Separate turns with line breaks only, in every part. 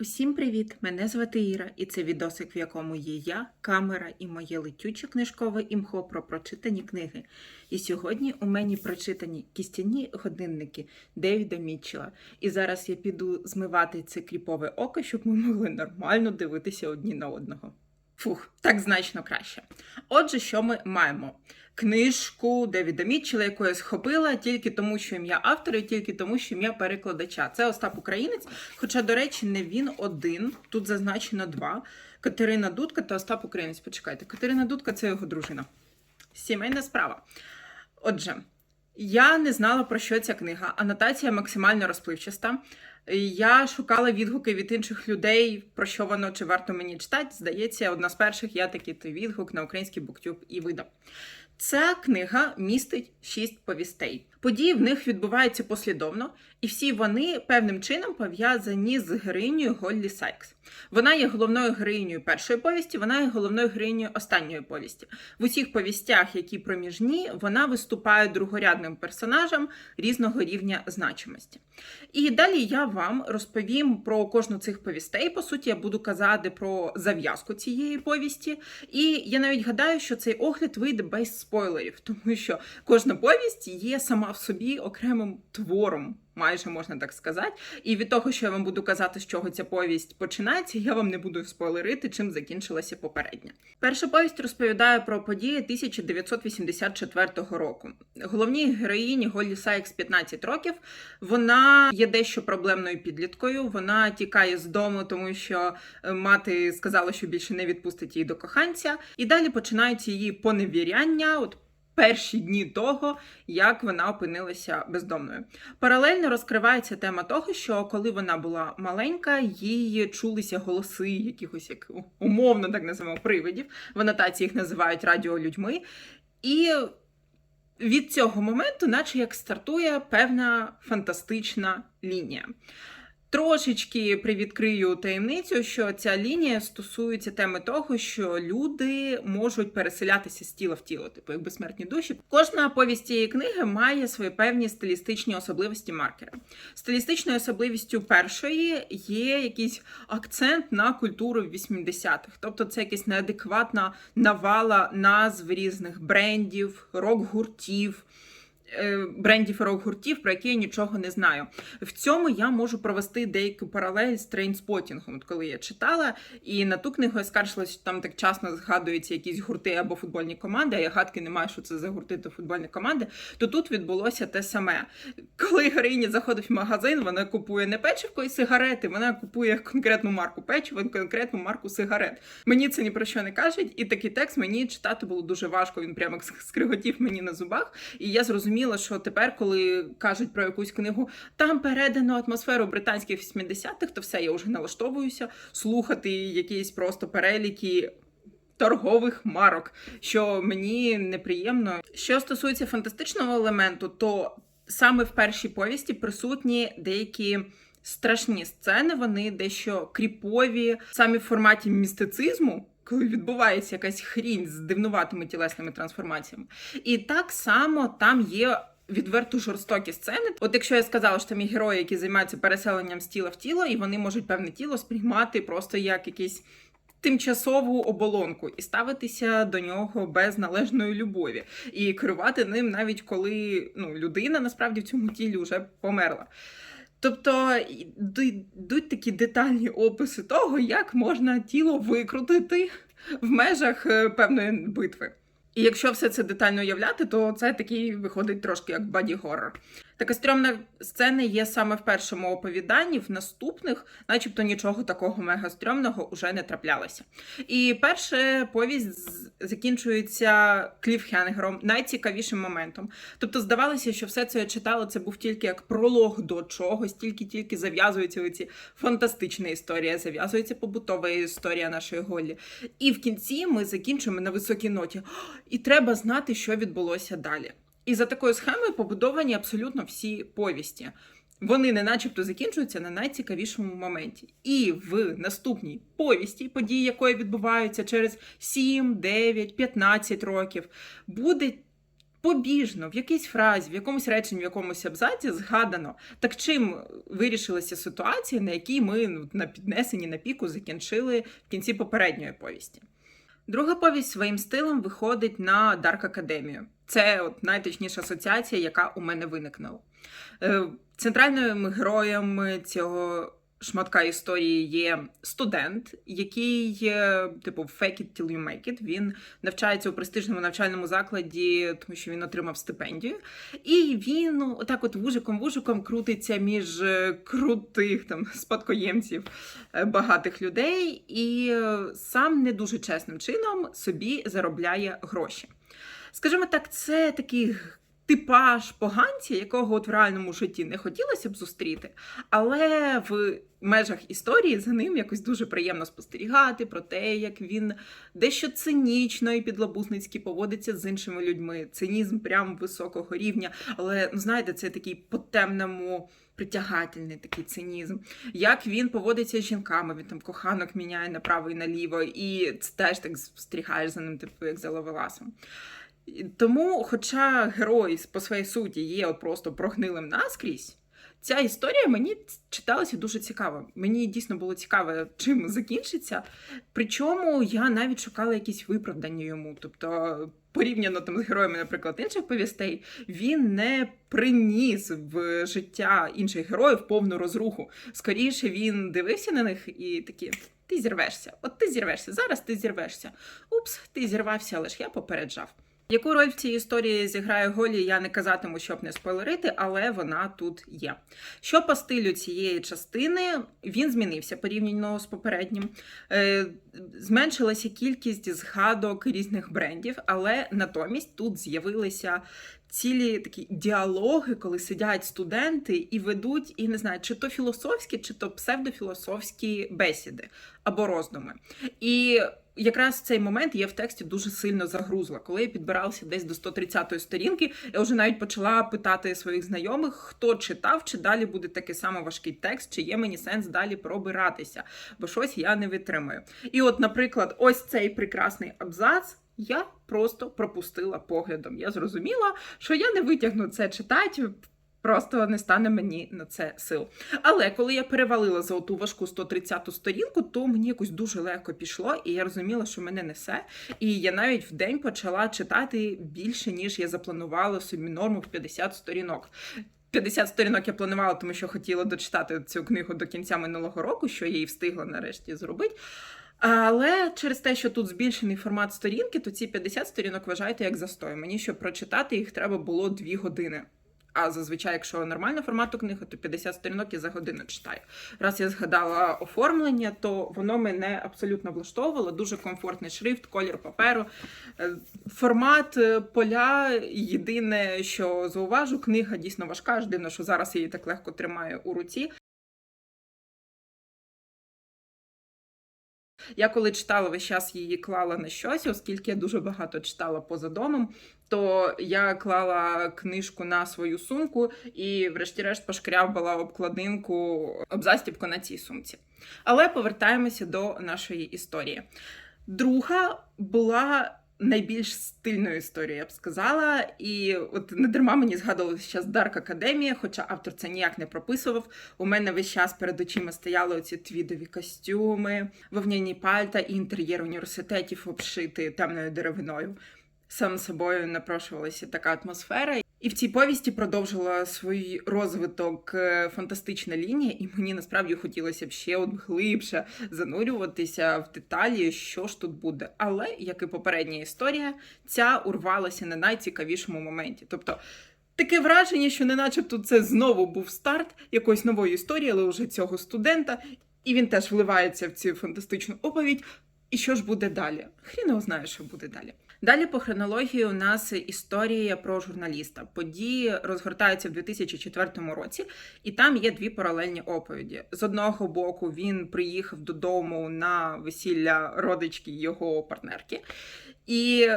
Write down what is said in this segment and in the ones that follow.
Усім привіт! Мене звати Іра, і це відосик, в якому є я, камера і моє летюче книжкове імхо про прочитані книги. І сьогодні у мене прочитані кістяні годинники Девіда Мітчела. І зараз я піду змивати це кріпове око, щоб ми могли нормально дивитися одні на одного. Фух, так значно краще. Отже, що ми маємо? Книжку Девіда Мітчела, яку я схопила тільки тому, що ім'я автора, і тільки тому, що ім'я перекладача. Це Остап Українець. Хоча, до речі, не він один. Тут зазначено два: Катерина Дудка та Остап Українець. Почекайте, Катерина Дудка це його дружина. Сімейна справа. Отже, я не знала про що ця книга. Анотація максимально розпливчаста. Я шукала відгуки від інших людей, про що воно чи варто мені читати. Здається, одна з перших я такий відгук на український буктюб і видав. Ця книга містить шість повістей. Події в них відбуваються послідовно, і всі вони певним чином пов'язані з героїнею Голлі Сайкс. Вона є головною героїнею першої повісті, вона є головною героїнею останньої повісті. В усіх повістях, які проміжні, вона виступає другорядним персонажем різного рівня значимості. І далі я вам розповім про кожну цих повістей. По суті, я буду казати про зав'язку цієї повісті. І я навіть гадаю, що цей огляд вийде без спойлерів, тому що кожна повість є сама в собі окремим твором. Майже можна так сказати, і від того, що я вам буду казати, з чого ця повість починається, я вам не буду спойлерити, чим закінчилася попередня. Перша повість розповідає про події 1984 року. Головній героїні Голлі Сайкс 15 років. Вона є дещо проблемною підліткою. Вона тікає з дому, тому що е, мати сказала, що більше не відпустить її до коханця. І далі починаються її поневіряння. От перші дні того, як вона опинилася бездомною. Паралельно розкривається тема того, що коли вона була маленька, їй чулися голоси якихось як умовно так називаємо привидів. В анотації їх називають радіолюдьми. І від цього моменту, наче як стартує певна фантастична лінія. Трошечки привідкрию таємницю, що ця лінія стосується теми того, що люди можуть переселятися з тіла в тіло, типу як безсмертні душі. Кожна повість цієї книги має свої певні стилістичні особливості маркера. Стилістичною особливістю першої є якийсь акцент на культуру 80-х, тобто це якась неадекватна навала назв різних брендів, рок-гуртів. Е, Брендів і рок-гуртів, про які я нічого не знаю. В цьому я можу провести деяку паралель з трейнспотінгом, коли я читала, і на ту книгу я скаржилася, що там так часто згадуються якісь гурти або футбольні команди, а я гадки не маю, що це за гурти та футбольні команди. То тут відбулося те саме. Коли героїня заходить в магазин, вона купує не печивко і сигарети, вона купує конкретну марку печива, конкретну марку сигарет. Мені це ні про що не кажуть, і такий текст мені читати було дуже важко. Він прямо скриготів мені на зубах. І я зрозуміла, що тепер, коли кажуть про якусь книгу, там передано атмосферу британських 80-х, то все, я вже налаштовуюся слухати якісь просто переліки. Торгових марок, що мені неприємно. Що стосується фантастичного елементу, то саме в першій повісті присутні деякі страшні сцени, вони дещо кріпові, самі в форматі містицизму, коли відбувається якась хрінь з дивнуватими тілесними трансформаціями. І так само там є. Відверто жорстокі сцени. От якщо я сказала, що там є герої, які займаються переселенням з тіла в тіло, і вони можуть певне тіло сприймати просто як якийсь тимчасову оболонку і ставитися до нього без належної любові, і керувати ним навіть коли ну, людина насправді в цьому тілі вже померла. Тобто йдуть такі детальні описи того, як можна тіло викрутити в межах е, певної битви. І якщо все це детально уявляти, то це такий виходить трошки як баді-горрор. Така стрьомна сцена є саме в першому оповіданні, в наступних, начебто нічого такого мега стрьомного уже не траплялося. І перша повість закінчується кліфхенгером, найцікавішим моментом. Тобто здавалося, що все це я читала, це був тільки як пролог до чогось, тільки-тільки зав'язується оці фантастична історія, зав'язується побутова історія нашої Голлі. І в кінці ми закінчуємо на високій ноті. І треба знати, що відбулося далі. І за такою схемою побудовані абсолютно всі повісті. Вони не начебто закінчуються на найцікавішому моменті. І в наступній повісті, події якої відбуваються через 7, 9, 15 років, буде побіжно, в якійсь фразі, в якомусь реченні, в якомусь абзаці згадано, так чим вирішилася ситуація, на якій ми ну, на піднесенні на піку закінчили в кінці попередньої повісті. Друга повість своїм стилем виходить на Дарк Академію. Це от найточніша асоціація, яка у мене виникнула. Е, Центральним героєм цього шматка історії є студент, який, типу, fake it till you make it. Він навчається у престижному навчальному закладі, тому що він отримав стипендію. І він отак, от вужиком-вужиком крутиться між е, крутих там спадкоємців е, багатих людей, і е, сам не дуже чесним чином собі заробляє гроші. Скажімо так, це такий типаж поганця, якого от в реальному житті не хотілося б зустріти, але в межах історії за ним якось дуже приємно спостерігати про те, як він дещо цинічно і підлабузницьки поводиться з іншими людьми. Цинізм прям високого рівня. Але ну знаєте, це такий по темному. Притягательний такий цинізм, як він поводиться з жінками, він там коханок міняє направо і наліво, і це теж так спостерігаєш за ним, типу, як за ловеласом. Тому, хоча герой по своїй суті є просто прогнилим наскрізь, ця історія мені читалася дуже цікаво. Мені дійсно було цікаво, чим закінчиться. Причому я навіть шукала якісь виправдання йому. Тобто, порівняно там з героями, наприклад, інших повістей, він не приніс в життя інших героїв повну розруху. Скоріше він дивився на них і такі. Ти зірвешся, от ти зірвешся. Зараз ти зірвешся. Упс, ти зірвався, але ж я попереджав. Яку роль в цій історії зіграє Голі, я не казатиму, щоб не спойлерити, але вона тут є. Що по стилю цієї частини, він змінився порівняно з попереднім. Е, Зменшилася кількість згадок різних брендів, але натомість тут з'явилися цілі такі діалоги, коли сидять студенти і ведуть, і не знаю, чи то філософські, чи то псевдофілософські бесіди або роздуми. І якраз цей момент я в тексті дуже сильно загрузла. Коли я підбиралася десь до 130-ї сторінки, я вже навіть почала питати своїх знайомих, хто читав, чи далі буде такий самий важкий текст, чи є мені сенс далі пробиратися, бо щось я не витримую. І от, наприклад, ось цей прекрасний абзац. Я просто пропустила поглядом. Я зрозуміла, що я не витягну це читати, просто не стане мені на це сил. Але коли я перевалила за оту важку 130-ту сторінку, то мені якось дуже легко пішло, і я розуміла, що мене несе. І я навіть в день почала читати більше, ніж я запланувала собі норму в 50 сторінок. 50 сторінок я планувала, тому що хотіла дочитати цю книгу до кінця минулого року, що я її встигла нарешті зробити. Але через те, що тут збільшений формат сторінки, то ці 50 сторінок вважайте як застой. Мені щоб прочитати їх треба було 2 години. А зазвичай, якщо нормальна формату книги, то 50 сторінок я за годину читаю. Раз я згадала оформлення, то воно мене абсолютно влаштовувало. Дуже комфортний шрифт, колір паперу, Е, формат е, поля. Єдине, що зауважу, книга дійсно важка. Ж дивно, що зараз я її так легко тримаю у руці. Я коли читала весь час її клала на щось, оскільки я дуже багато читала поза домом, то я клала книжку на свою сумку і, врешті-решт, пошкрябала обкладинку обзастібку на цій сумці. Але повертаємося до нашої історії. Друга була найбільш стильною історією, я б сказала. І от не дарма мені згадувалося зараз Дарк Академія, хоча автор це ніяк не прописував. У мене весь час перед очима стояли оці твідові костюми, вовняні пальта і інтер'єр університетів обшити темною деревиною. Сам собою напрошувалася така атмосфера. І в цій повісті продовжила свій розвиток е, фантастична лінія, і мені насправді хотілося б ще от глибше занурюватися в деталі, що ж тут буде. Але, як і попередня історія, ця урвалася на найцікавішому моменті. Тобто таке враження, що не начебто це знову був старт якоїсь нової історії, але вже цього студента, і він теж вливається в цю фантастичну оповідь. І що ж буде далі? Хрін його знає, що буде далі. Далі по хронології у нас історія про журналіста. Події розгортаються в 2004 році, і там є дві паралельні оповіді. З одного боку, він приїхав додому на весілля родички його партнерки, і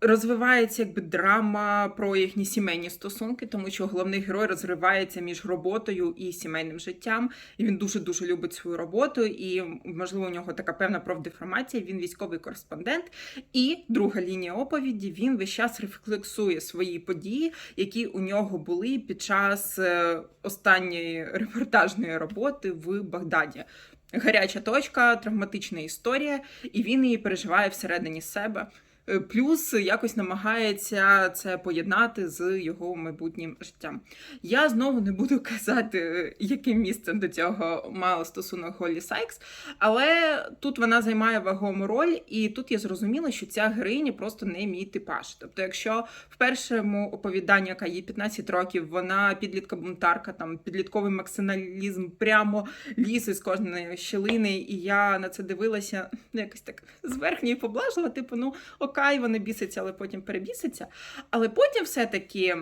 розвивається якби драма про їхні сімейні стосунки, тому що головний герой розривається між роботою і сімейним життям. І він дуже дуже любить свою роботу. І можливо, у нього така певна профдеформація. Він військовий кореспондент. І друга лінія оповіді він весь час рефлексує свої події, які у нього були під час е, останньої репортажної роботи в Багдаді. Гаряча точка, травматична історія, і він її переживає всередині себе. Е, Плюс якось намагається це поєднати з його майбутнім життям. Я знову не буду казати, яким місцем до цього мала стосунок Голлі Сайкс, але тут вона займає вагому роль, і тут я зрозуміла, що ця героїня просто не мій типаж. Тобто, якщо в першому оповіданні, яка їй 15 років, вона підлітка бунтарка, там підлітковий максималізм прямо ліз із кожної щілини, і я на це дивилася ну, якось так зверхньо і поблажила, типу, ну окей, вони бісяться, але потім перебісяться. Але потім все-таки.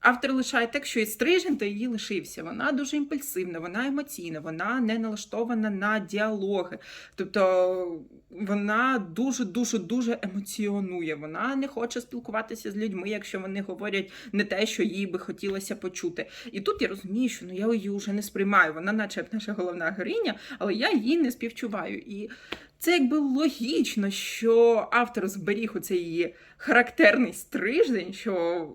Автор лишає так, що і стрижень, то її лишився. Вона дуже імпульсивна, вона емоційна, вона не налаштована на діалоги. Тобто вона дуже дуже дуже емоціонує. Вона не хоче спілкуватися з людьми, якщо вони говорять не те, що їй би хотілося почути. І тут я розумію, що ну я її вже не сприймаю. Вона, наче як наша головна героїня, але я її не співчуваю. І це якби логічно, що автор зберіг оцей її характерний стриждень, що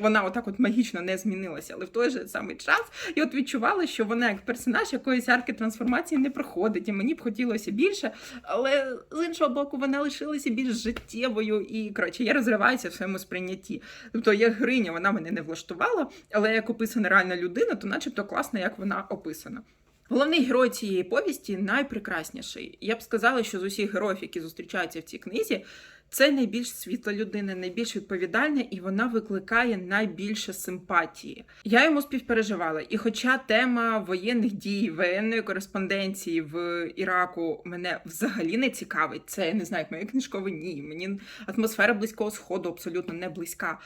вона отак от магічно не змінилася, але в той же самий час я от відчувала, що вона як персонаж якоїсь арки трансформації не проходить, і мені б хотілося більше, але з іншого боку, вона лишилася більш життєвою і коротше, я розриваюся в своєму сприйнятті. Тобто, як гриня вона мене не влаштувала, але як описана реальна людина, то начебто класно, як вона описана. Головний герой цієї повісті найпрекрасніший. Я б сказала, що з усіх героїв, які зустрічаються в цій книзі, це найбільш світла людина, найбільш відповідальна, і вона викликає найбільше симпатії. Я йому співпереживала. І хоча тема воєнних дій, воєнної кореспонденції в Іраку мене взагалі не цікавить, це я не знаю, як моє книжкове ні. Мені атмосфера близького сходу абсолютно не близька.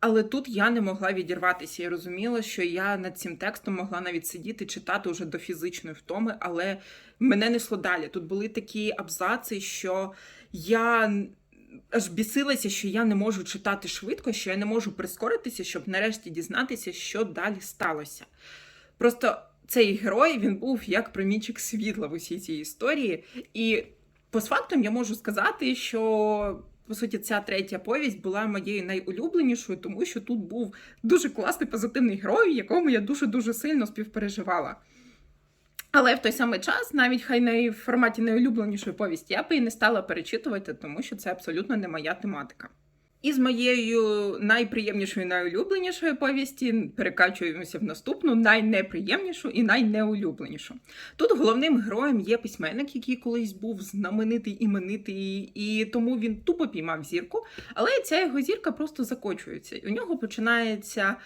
Але тут я не могла відірватися і розуміла, що я над цим текстом могла навіть сидіти, читати вже до фізичної втоми, але мене несло далі. Тут були такі абзаци, що я аж бісилася, що я не можу читати швидко, що я не можу прискоритися, щоб нарешті дізнатися, що далі сталося. Просто цей герой він був як промінчик світла в усій цій історії. І постфактум я можу сказати, що. По суті, ця третя повість була моєю найулюбленішою, тому що тут був дуже класний позитивний герой, якому я дуже-дуже сильно співпереживала. Але в той самий час, навіть хай не в форматі найулюбленішої повісті, я б її не стала перечитувати, тому що це абсолютно не моя тематика. І з моєю найприємнішою, найулюбленішою повісті перекачуємося в наступну, найнеприємнішу і найнеулюбленішу. Тут головним героєм є письменник, який колись був знаменитий іменитий, і тому він тупо піймав зірку. Але ця його зірка просто закочується. У нього починається.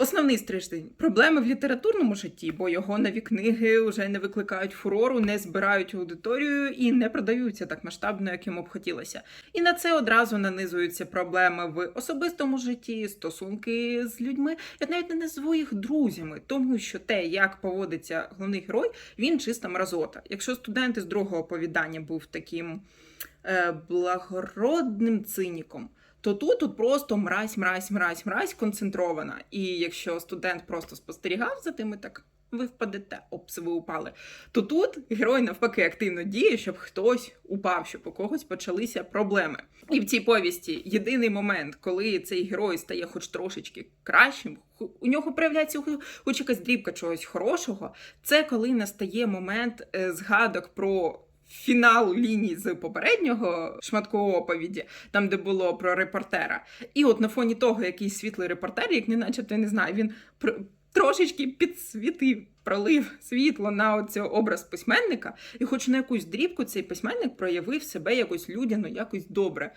Основний стриждень проблеми в літературному житті, бо його нові книги вже не викликають фурору, не збирають аудиторію і не продаються так масштабно, як йому б хотілося. І на це одразу нанизуються проблеми в особистому житті, стосунки з людьми. Я навіть не назву їх друзями, тому що те, як поводиться головний герой, він чиста мразота. Якщо студент із другого оповідання був таким е, благородним циніком. То тут, тут просто мразь, мразь, мразь, мразь концентрована. І якщо студент просто спостерігав за тим і так, ви впадете, опс, ви упали. То тут герой навпаки активно діє, щоб хтось упав, щоб у когось почалися проблеми. І в цій повісті єдиний момент, коли цей герой стає хоч трошечки кращим, у нього проявляється хо- хоч якась дрібка чогось хорошого. Це коли настає момент е, згадок про. Фінал лінії з попереднього шматку оповіді, там де було про репортера. І от на фоні того, який світлий репортер, як не не знаю, він трошечки підсвітив, пролив світло на оцей образ письменника, і хоч на якусь дрібку цей письменник проявив себе якось людяно, якось добре.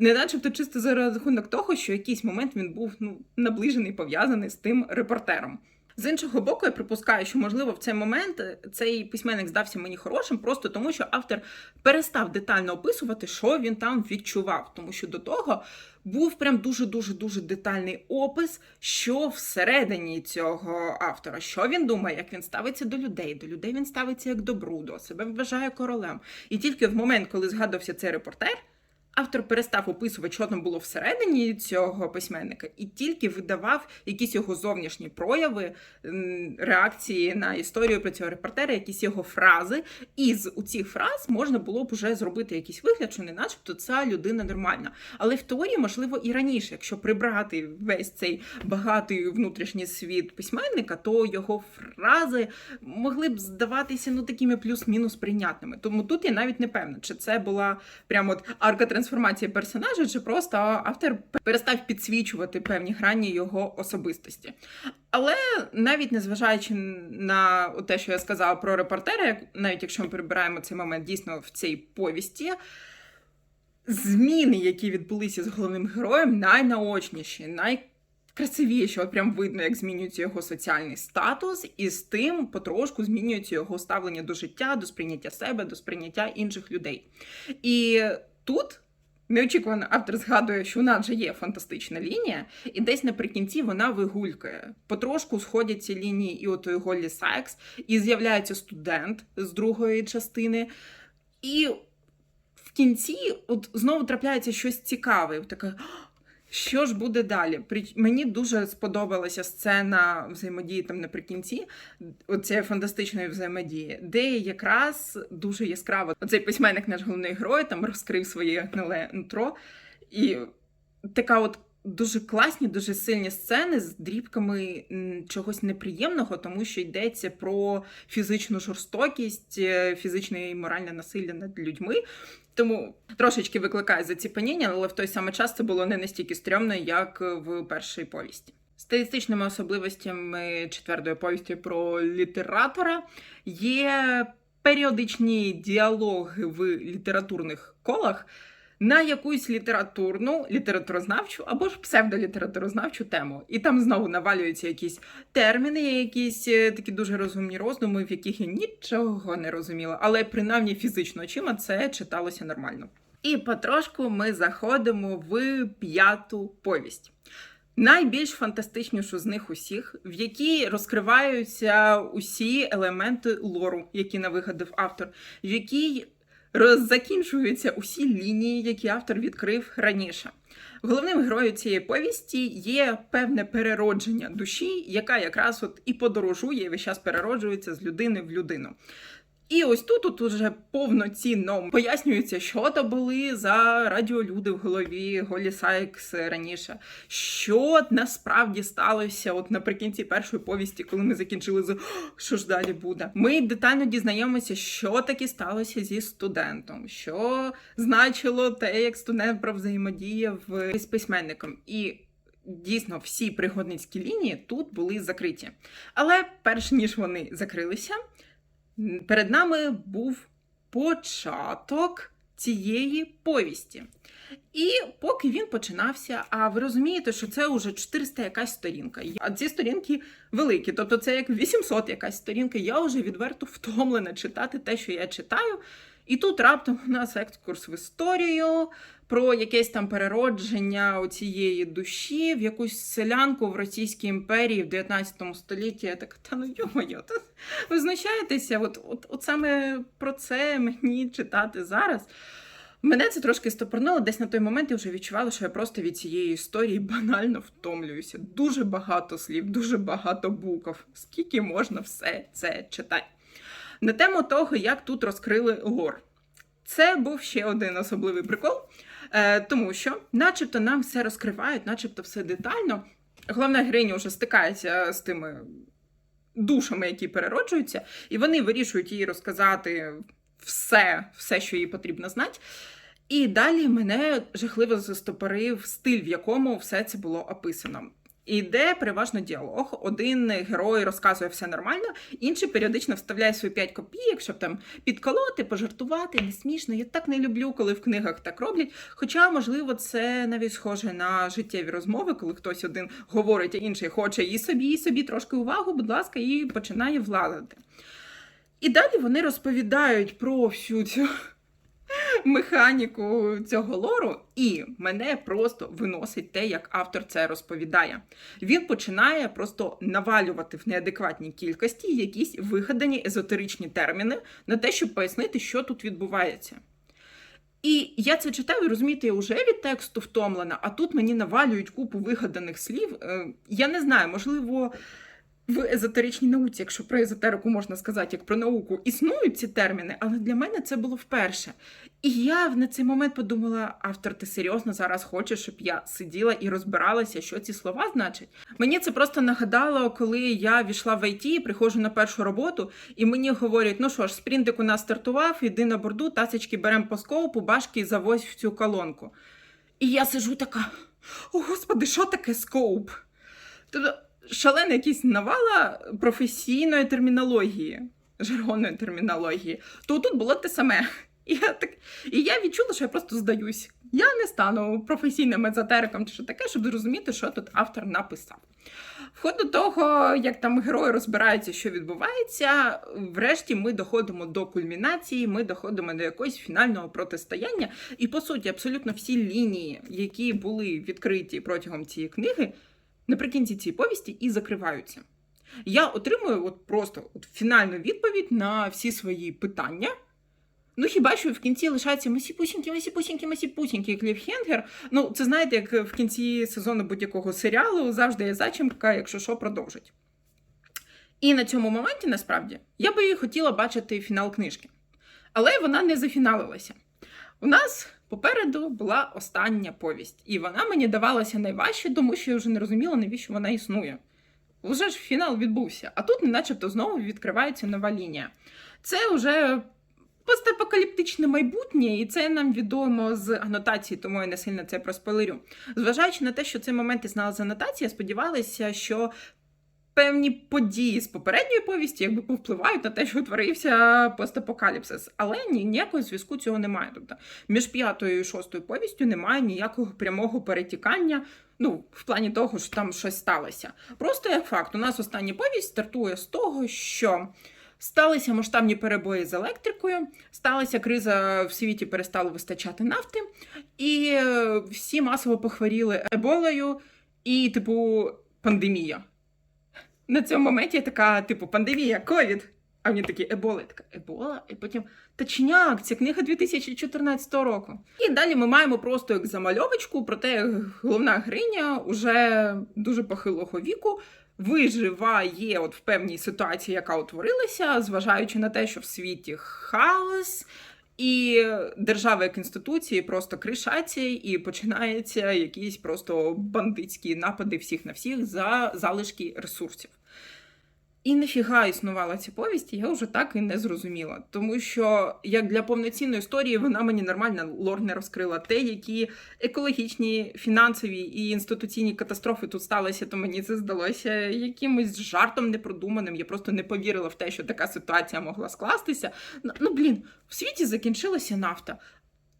Не начебто чисто за рахунок того, що якийсь момент він був ну, наближений, пов'язаний з тим репортером. З іншого боку, я припускаю, що можливо в цей момент е, цей письменник здався мені хорошим, просто тому що автор перестав детально описувати, що він там відчував. Тому що до того був прям дуже дуже дуже детальний опис, що всередині цього автора, що він думає, як він ставиться до людей. До людей він ставиться як до бруду, себе вважає королем. І тільки в момент, коли згадався цей репортер. Автор перестав описувати, що там було всередині цього письменника, і тільки видавав якісь його зовнішні прояви, реакції на історію про цього репортера, якісь його фрази. І з цих фраз можна було б уже зробити якийсь вигляд, що не начебто ця людина нормальна. Але в теорії, можливо, і раніше, якщо прибрати весь цей багатий внутрішній світ письменника, то його фрази могли б здаватися ну такими плюс-мінус прийнятними. Тому тут я навіть не певна, чи це була прямо от арка трансформації персонажа, чи просто автор перестав підсвічувати певні грані його особистості. Але навіть незважаючи на те, що я сказала про репортера, навіть якщо ми прибираємо цей момент дійсно в цій повісті, зміни, які відбулися з головним героєм, найнаочніші, найкрасивіші. От прям видно, як змінюється його соціальний статус, і з тим потрошку змінюється його ставлення до життя, до сприйняття себе, до сприйняття інших людей. І тут. Неочікувано автор згадує, що у нас вже є фантастична лінія, і десь наприкінці вона вигулькає. Потрошку сходять ці лінії і от Голлі Сайкс, і з'являється студент з другої частини. І в кінці от знову трапляється щось цікаве. Таке, що ж буде далі? Мені дуже сподобалася сцена взаємодії там наприкінці, цієї фантастичної взаємодії, де якраз дуже яскраво цей письменник, наш головний герой, там розкрив своє гниле нутро. І така от дуже класні, дуже сильні сцени з дрібками чогось неприємного, тому що йдеться про фізичну жорстокість, е, фізичне і моральне насилля над людьми. Тому трошечки викликає заціпаніння, але в той самий час це було не настільки стрьомно, як в першій повісті. Стилістичними особливостями четвертої повісті про літератора є періодичні діалоги в літературних колах на якусь літературну, літературознавчу або ж псевдолітературознавчу тему. І там знову навалюються якісь терміни, якісь е, такі дуже розумні роздуми, в яких я нічого не розуміла, але принаймні фізично очима це читалося нормально. І потрошку ми заходимо в п'яту повість. Найбільш фантастичнішу з них усіх, в якій розкриваються усі елементи лору, які навигадав автор, в якій закінчуються усі лінії, які автор відкрив раніше. Головним героєм цієї повісті є певне переродження душі, яка якраз от і подорожує, і весь час перероджується з людини в людину. І ось тут от уже повноцінно пояснюється, що то були за радіолюди в голові Голі Сайкс раніше. Що насправді сталося от наприкінці першої повісті, коли ми закінчили з що ж далі буде. Ми детально дізнаємося, що таки сталося зі студентом, що значило те, як студент взаємодіяв з письменником. І дійсно всі пригодницькі лінії тут були закриті. Але перш ніж вони закрилися, перед нами був початок цієї повісті. І поки він починався, а ви розумієте, що це вже 400 якась сторінка. А ці сторінки великі, тобто це як 800 якась сторінка. Я вже відверто втомлена читати те, що я читаю. І тут раптом у нас екскурс в історію про якесь там переродження цієї душі в якусь селянку в Російській імперії в 19 столітті. Я така, та ну йо-моє, ви знущаєтеся? От, от, от саме про це мені читати зараз. Мене це трошки стопорнуло. Десь на той момент я вже відчувала, що я просто від цієї історії банально втомлююся. Дуже багато слів, дуже багато букв. Скільки можна все це читати? На тему того, як тут розкрили лор. Це був ще один особливий прикол, е, тому що, начебто, нам все розкривають, начебто все детально. Головна героїня вже стикається з тими душами, які перероджуються, і вони вирішують їй розказати все, все, що їй потрібно знати. І далі мене жахливо застопорив стиль, в якому все це було описано. Іде переважно діалог. Один герой розказує все нормально, інший періодично вставляє свої 5 копійок, щоб там підколоти, пожартувати, не смішно. Я так не люблю, коли в книгах так роблять. Хоча, можливо, це навіть схоже на життєві розмови, коли хтось один говорить, а інший хоче і собі, і собі трошки увагу, будь ласка, і починає владати. І далі вони розповідають про всю цю механіку цього лору, і мене просто виносить те, як автор це розповідає. Він починає просто навалювати в неадекватній кількості якісь вигадані езотеричні терміни на те, щоб пояснити, що тут відбувається. І я це читаю, розумієте, я вже від тексту втомлена, а тут мені навалюють купу вигаданих слів. Е, Я не знаю, можливо, в езотеричній науці, якщо про езотерику можна сказати, як про науку, існують ці терміни, але для мене це було вперше. І я на цей момент подумала: автор, ти серйозно зараз хочеш, щоб я сиділа і розбиралася, що ці слова значать? Мені це просто нагадало, коли я війшла в ІТ, приходжу на першу роботу, і мені говорять: ну що ж, спринтик у нас стартував, іди на борду, тасочки беремо по скопу, башки завозь в цю колонку. І я сижу така: о господи, що таке скоуп? Тобто шалена якісь навала професійної термінології, жаргонної термінології, то тут було те саме. І я, так, і я відчула, що я просто здаюсь. Я не стану професійним езотериком чи що таке, щоб зрозуміти, що тут автор написав. В ходу того, як там герої розбираються, що відбувається, врешті ми доходимо до кульмінації, ми доходимо до якогось фінального протистояння. І по суті, абсолютно всі лінії, які були відкриті протягом цієї книги, наприкінці цієї повісті і закриваються. Я отримую от просто от фінальну відповідь на всі свої питання. Ну, хіба що в кінці лишається масіпусінькі, масіпусінькі, масіпусінькі кліфхенгер. Ну, це знаєте, як в кінці сезону будь-якого серіалу завжди є зачімка, якщо що, продовжить. І на цьому моменті, насправді, я би хотіла бачити фінал книжки. Але вона не зафіналилася. У нас попереду була остання повість, і вона мені давалася найважче, тому що я вже не розуміла, навіщо вона існує. Уже ж фінал відбувся, а тут, начебто, знову відкривається нова лінія. Це вже постапокаліптичне майбутнє, і це нам відомо з анотації, тому я не сильно це проспойлерю. Зважаючи на те, що цей момент і знала з анотації, я сподівалася, що певні події з попередньої повісті якби повпливають на те, що утворився постапокаліпсис. Але ні, ніякого зв'язку цього немає. Тобто між п'ятою і шостою повістю немає ніякого прямого перетікання. Ну, в плані того, що там щось сталося. Просто як факт, у нас остання повість стартує з того, що сталися масштабні перебої з електрикою, сталася криза в світі, перестало вистачати нафти, і е, всі масово похворіли еболою і, типу, пандемія. На цьому моменті я така, типу, пандемія, ковід. А вони такі ебола, я така ебола, і потім точняк, це книга 2014 року. І далі ми маємо просто як замальовочку, проте головна гриня уже дуже похилого віку виживає от в певній ситуації, яка утворилася, зважаючи на те, що в світі хаос. І держава як інституції просто кришаться, і починаються якісь просто бандитські напади всіх на всіх за залишки ресурсів. І нафіга існувала ця повість, я вже так і не зрозуміла. Тому що як для повноцінної історії вона мені нормально лор не розкрила. Те, які екологічні, фінансові і інституційні катастрофи тут сталися, то мені це здалося якимось жартом непродуманим. Я просто не повірила в те, що така ситуація могла скластися. Ну, Ну блін, в світі закінчилася нафта.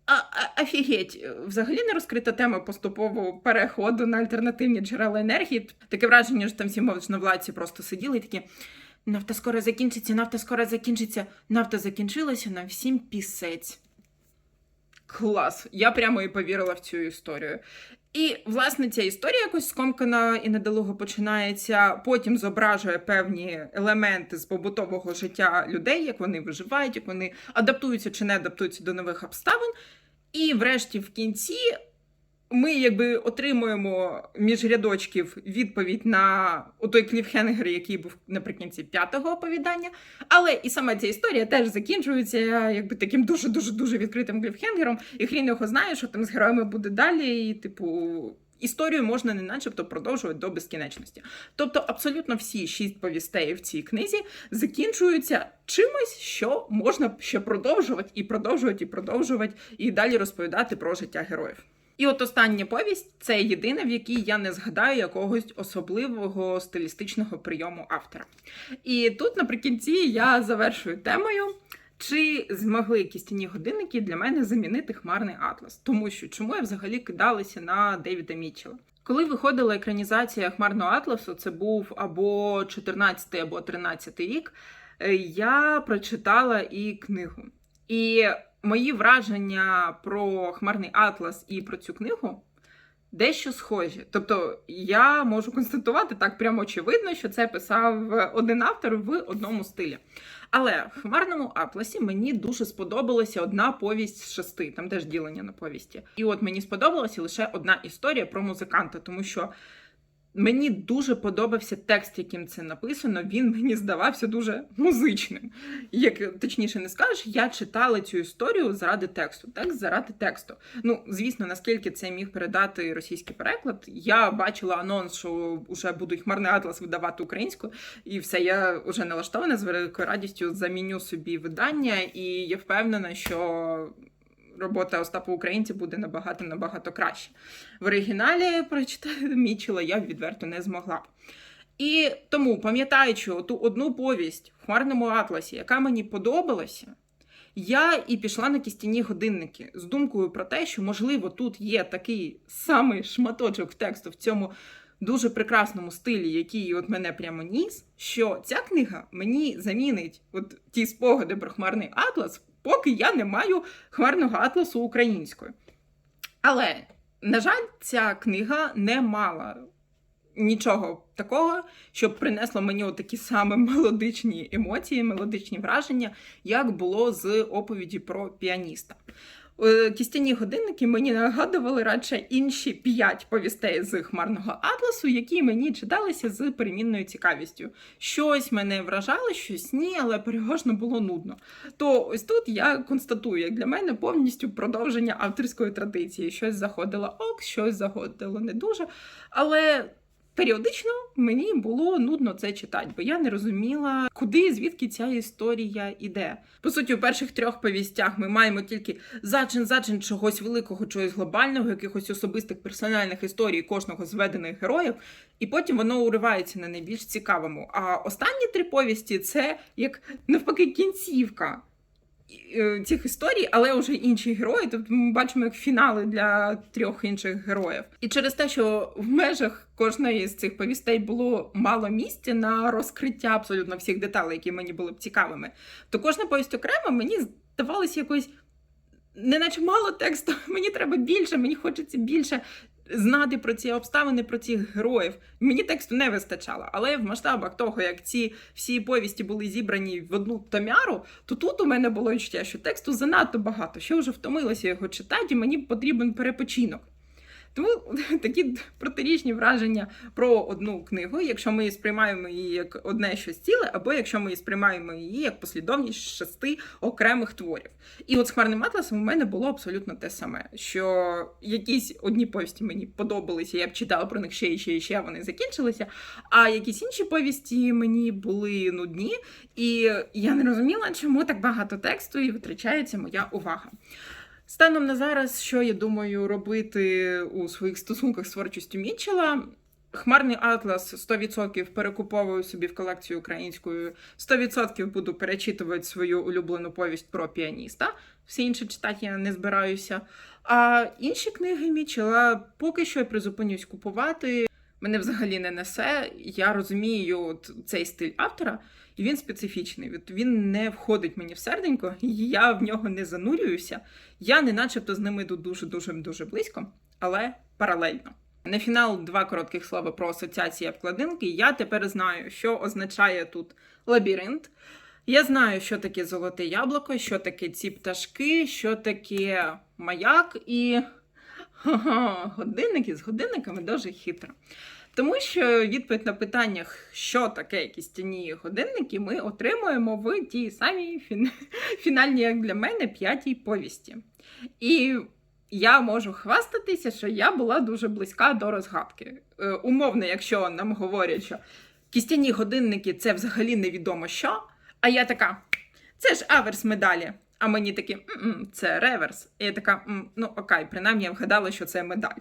А, Офігеть, взагалі не розкрита тема поступового переходу на альтернативні джерела енергії. Таке враження, що там всі мовчновладці просто сиділи і такі. Нафта скоро закінчиться, нафта скоро закінчиться, нафта закінчилася на всім пісець. Клас! Я прямо і повірила в цю історію. І, власне, ця історія якось скомкана і недолуго починається. Потім зображує певні елементи з побутового життя людей, як вони виживають, як вони адаптуються чи не адаптуються до нових обставин. І, врешті, в кінці ми якби отримуємо між рядочків відповідь на той кліфхенгер, який був наприкінці п'ятого оповідання. Але і сама ця історія теж закінчується якби таким дуже дуже дуже відкритим кліфхенгером, і хрін його знає, що там з героями буде далі, і типу. Історію можна не начебто продовжувати до безкінечності. Тобто, абсолютно всі шість повістей в цій книзі закінчуються чимось, що можна ще продовжувати і продовжувати, і продовжувати, і далі розповідати про життя героїв. І от остання повість це єдина, в якій я не згадаю якогось особливого стилістичного прийому автора. І тут наприкінці я завершую темою. Чи змогли кістяні годинники для мене замінити хмарний атлас? Тому що чому я взагалі кидалася на Девіда Мітчела? Коли виходила екранізація Хмарного Атласу, це був або 14 або 13 рік, е, я прочитала і книгу. І мої враження про Хмарний Атлас і про цю книгу дещо схожі. Тобто я можу констатувати так прямо очевидно, що це писав один автор в одному стилі. Але в хмарному атласі мені дуже сподобалася одна повість з шести, там теж ділення на повісті. І от мені сподобалася лише одна історія про музиканта, тому що мені дуже подобався текст, яким це написано. Він мені здавався дуже музичним. Як точніше не скажеш, я читала цю історію заради тексту. Текст заради тексту. Ну, звісно, наскільки це міг передати російський переклад. Я бачила анонс, що вже будуть хмарний атлас видавати українською, і все, я вже налаштована з великою радістю заміню собі видання, і я впевнена, що. Робота Остапа Українця буде набагато набагато краще. В оригіналі прочитати Мічела я відверто не змогла б. І тому, пам'ятаючи ту одну повість в хмарному атласі, яка мені подобалася, я і пішла на кістяні годинники з думкою про те, що, можливо, тут є такий самий шматочок тексту в цьому дуже прекрасному стилі, який от мене прямо ніс, що ця книга мені замінить от ті спогади про хмарний атлас, поки я не маю хмарного атласу українською. Але, на жаль, ця книга не мала нічого такого, щоб принесло мені такі саме мелодичні емоції, мелодичні враження, як було з оповіді про піаніста. Е, Кістяні годинники мені нагадували радше інші п'ять повістей з хмарного атласу, які мені читалися з перемінною цікавістю. Щось мене вражало, щось ні, але переважно було нудно. То ось тут я констатую, як для мене повністю продовження авторської традиції. Щось заходило ок, щось заходило не дуже. Але періодично мені було нудно це читати, бо я не розуміла, куди звідки ця історія іде. По суті, у перших трьох повістях ми маємо тільки зачин зачин чогось великого, чогось глобального, якихось особистих персональних історій кожного з введених героїв, і потім воно уривається на найбільш цікавому. А останні три повісті це як навпаки кінцівка цих історій, але вже інші герої. Тобто ми бачимо як фінали для трьох інших героїв. І через те, що в межах кожної з цих повістей було мало місця на розкриття абсолютно всіх деталей, які мені були б цікавими, то кожна повість окремо мені здавалося якось. Неначе мало тексту, мені треба більше, мені хочеться більше знати про ці обставини, про цих героїв. Мені тексту не вистачало, але в масштабах того, як ці всі повісті були зібрані в одну томяру, то тут у мене було відчуття, що тексту занадто багато, що вже втомилася його читати, і мені потрібен перепочинок. Тому такі протирічні враження про одну книгу, якщо ми сприймаємо її як одне щось ціле, або якщо ми сприймаємо її як послідовність шести окремих творів. І от з хмарним атласом у мене було абсолютно те саме, що якісь одні повісті мені подобалися, я б читала про них ще і ще і ще, вони закінчилися. А якісь інші повісті мені були нудні, і я не розуміла, чому так багато тексту і витрачається моя увага. Станом на зараз, що я думаю робити у своїх стосунках з творчістю Мітчела? Хмарний атлас 100% перекуповую собі в колекцію українською, 100% буду перечитувати свою улюблену повість про піаніста. Все інше читати я не збираюся. А інші книги Мітчела поки що я призупинюсь купувати. Мене взагалі не несе. Я розумію от цей стиль автора, і він специфічний. От він не входить мені в серденько, я в нього не занурююся. Я не начебто з ними йду дуже дуже близько, але паралельно. На фінал два коротких слова про асоціації обкладинки. Я тепер знаю, що означає тут лабіринт. Я знаю, що таке золоте яблуко, що таке ці пташки, що таке маяк і ха-ха, годинники з годинниками дуже хитро. Тому що відповідь на питання, що таке кістяні годинники, ми отримуємо в тій самій фін... фінальній, як для мене, п'ятій повісті. І я можу хвастатися, що я була дуже близька до розгадки. Е, умовно, якщо нам говорять, що кістяні годинники це взагалі невідомо що. А я така, це ж аверс медалі. А мені такі, «М-м, це реверс. І я така, «М, ну окей, принаймні я вгадала, що це медаль.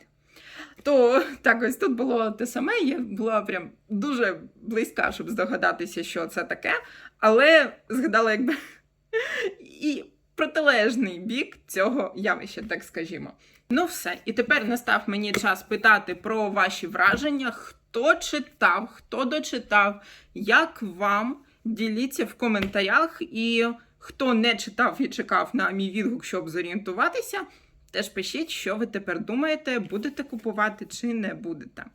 То так ось тут було те саме, я була прям дуже близька, щоб здогадатися, що це таке, але згадала, якби і протилежний бік цього явища, так скажімо. Ну, все. І тепер настав мені час питати про ваші враження. Хто читав, хто дочитав, як вам? Діліться в коментарях, і хто не читав і чекав на мій відгук, щоб зорієнтуватися, Теж пишіть, що ви тепер думаєте, будете купувати чи не будете.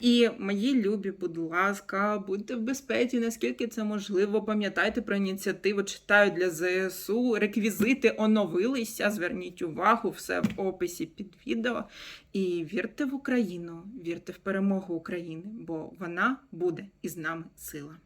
І мої любі, будь ласка, будьте в безпеці, наскільки це можливо. Пам'ятайте про ініціативу, читаю для ЗСУ. Реквізити оновилися. Зверніть увагу, все в описі під відео. І вірте в Україну, вірте в перемогу України, бо вона буде із нами сила.